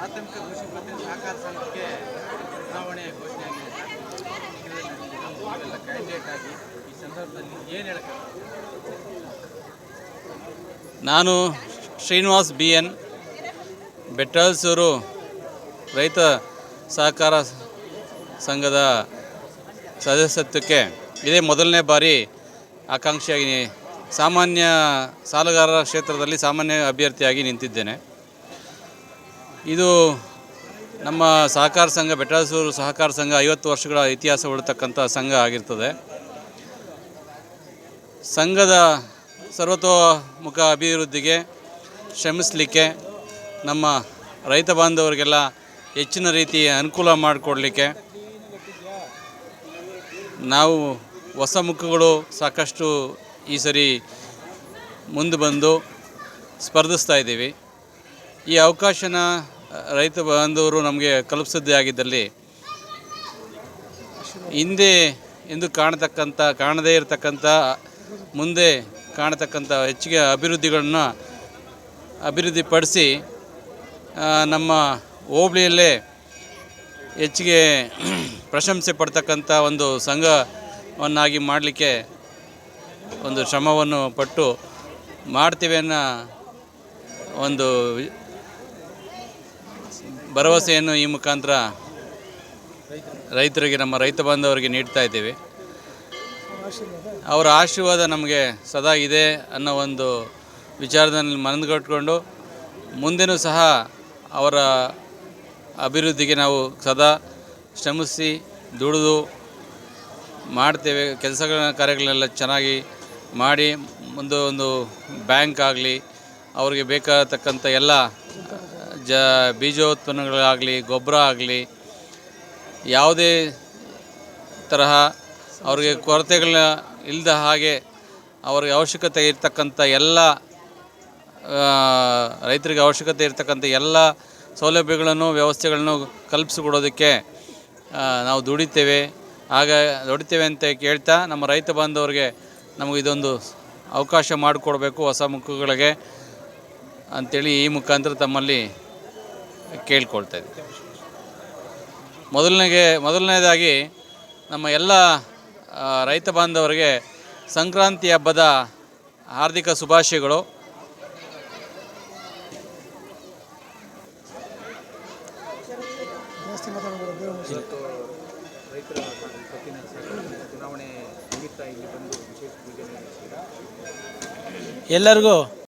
ಪ್ರಾಥಮಿಕ ಕೃಷಿ ಪತ್ತಿನ ಸಹಕಾರ ಸಂಘಕ್ಕೆ ಚುನಾವಣೆ ಘೋಷಣೆ ಆಗಿದೆ ಕ್ಯಾಂಡಿಡೇಟ್ ಆಗಿ ಈ ಸಂದರ್ಭದಲ್ಲಿ ಏನು ಹೇಳಕ ನಾನು ಶ್ರೀನಿವಾಸ್ ಬಿ ಎನ್ ಬೆಟ್ಟಸೂರು ರೈತ ಸಹಕಾರ ಸಂಘದ ಸದಸ್ಯತ್ವಕ್ಕೆ ಇದೇ ಮೊದಲನೇ ಬಾರಿ ಆಕಾಂಕ್ಷಿಯಾಗಿ ಸಾಮಾನ್ಯ ಸಾಲಗಾರರ ಕ್ಷೇತ್ರದಲ್ಲಿ ಸಾಮಾನ್ಯ ಅಭ್ಯರ್ಥಿಯಾಗಿ ನಿಂತಿದ್ದೇನೆ. ಇದು ನಮ್ಮ ಸಹಕಾರ ಸಂಘ ಬೆಟ್ಟಾಸೂರು ಸಹಕಾರ ಸಂಘ ಐವತ್ತು ವರ್ಷಗಳ ಇತಿಹಾಸ ಉಳಿತಕ್ಕಂಥ ಸಂಘ ಆಗಿರ್ತದೆ. ಸಂಘದ ಸರ್ವತೋಮುಖ ಅಭಿವೃದ್ಧಿಗೆ ಶ್ರಮಿಸಲಿಕ್ಕೆ, ನಮ್ಮ ರೈತ ಬಾಂಧವರಿಗೆಲ್ಲ ಹೆಚ್ಚಿನ ರೀತಿ ಅನುಕೂಲ ಮಾಡಿಕೊಡಲಿಕ್ಕೆ ನಾವು ಹೊಸ ಮುಖಗಳು ಸಾಕಷ್ಟು ಈ ಸರಿ ಮುಂದೆ ಬಂದು ಸ್ಪರ್ಧಿಸ್ತಾ ಇದ್ದೀವಿ. ಈ ಅವಕಾಶನ ರೈತ ಬಾಂಧವರು ನಮಗೆ ಕಲ್ಪಿಸಿದ್ದೇ ಆಗಿದ್ದಲ್ಲಿ, ಹಿಂದೆ ಎಂದು ಕಾಣತಕ್ಕಂಥ, ಕಾಣದೇ ಇರತಕ್ಕಂಥ, ಮುಂದೆ ಕಾಣತಕ್ಕಂಥ ಹೆಚ್ಚಿಗೆ ಅಭಿವೃದ್ಧಿಗಳನ್ನು ಅಭಿವೃದ್ಧಿಪಡಿಸಿ ನಮ್ಮ ಹೋಬಳಿಯಲ್ಲೇ ಹೆಚ್ಚಿಗೆ ಪ್ರಶಂಸೆ ಪಡ್ತಕ್ಕಂಥ ಒಂದು ಸಂಘವನ್ನಾಗಿ ಮಾಡಲಿಕ್ಕೆ ಒಂದು ಶ್ರಮವನ್ನು ಪಟ್ಟು ಮಾಡ್ತೀವಿ ಅನ್ನೋ ಒಂದು ಭರವಸೆಯನ್ನು ಈ ಮುಖಾಂತರ ರೈತರಿಗೆ, ನಮ್ಮ ರೈತ ಬಾಂಧವರಿಗೆ ನೀಡ್ತಾ ಇದ್ದೀವಿ. ಅವರ ಆಶೀರ್ವಾದ ನಮಗೆ ಸದಾ ಇದೆ ಅನ್ನೋ ಒಂದು ವಿಚಾರದಲ್ಲಿ ಮನಗಟ್ಕೊಂಡು ಮುಂದೆನೂ ಸಹ ಅವರ ಅಭಿವೃದ್ಧಿಗೆ ನಾವು ಸದಾ ಶ್ರಮಿಸಿ ದುಡಿದು ಮಾಡ್ತೇವೆ. ಕೆಲಸಗಳ ಕಾರ್ಯಗಳನ್ನೆಲ್ಲ ಚೆನ್ನಾಗಿ ಮಾಡಿ, ಮುಂದೆ ಒಂದು ಬ್ಯಾಂಕ್ ಆಗಲಿ, ಅವರಿಗೆ ಬೇಕಾಗತಕ್ಕಂಥ ಎಲ್ಲ ಜ ಬೀಜೋತ್ಪನ್ನಗಳಾಗಲಿ, ಗೊಬ್ಬರ ಆಗಲಿ, ಯಾವುದೇ ತರಹ ಅವರಿಗೆ ಕೊರತೆಗಳನ್ನ ಇಲ್ಲದ ಹಾಗೆ ಅವ್ರಿಗೆ ಅವಶ್ಯಕತೆ ಇರ್ತಕ್ಕಂಥ ಎಲ್ಲ ರೈತರಿಗೆ ಅವಶ್ಯಕತೆ ಇರ್ತಕ್ಕಂಥ ಎಲ್ಲ ಸೌಲಭ್ಯಗಳನ್ನು, ವ್ಯವಸ್ಥೆಗಳನ್ನು ಕಲ್ಪಿಸಿಕೊಡೋದಕ್ಕೆ ನಾವು ದುಡಿತೇವೆ. ಆಗ ದುಡಿತೇವೆ ಅಂತ ಕೇಳ್ತಾ ನಮ್ಮ ರೈತ ಬಾಂಧವರಿಗೆ ನಮಗೆ ಇದೊಂದು ಅವಕಾಶ ಮಾಡಿಕೊಡ್ಬೇಕು ಹೊಸ ಮುಖಗಳಿಗೆ ಅಂಥೇಳಿ ಈ ಮುಖಾಂತರ ತಮ್ಮಲ್ಲಿ ಕೇಳ್ಕೊಳ್ತಾ ಇದ್ದೀವಿ ಮೊದಲನೆಗೆ ಮೊದಲನೇದಾಗಿ ನಮ್ಮ ಎಲ್ಲ ರೈತ ಬಾಂಧವರಿಗೆ ಸಂಕ್ರಾಂತಿ ಹಬ್ಬದ ಹಾರ್ದಿಕ ಶುಭಾಶಯಗಳು. ಎಲ್ಲರಿಗೂ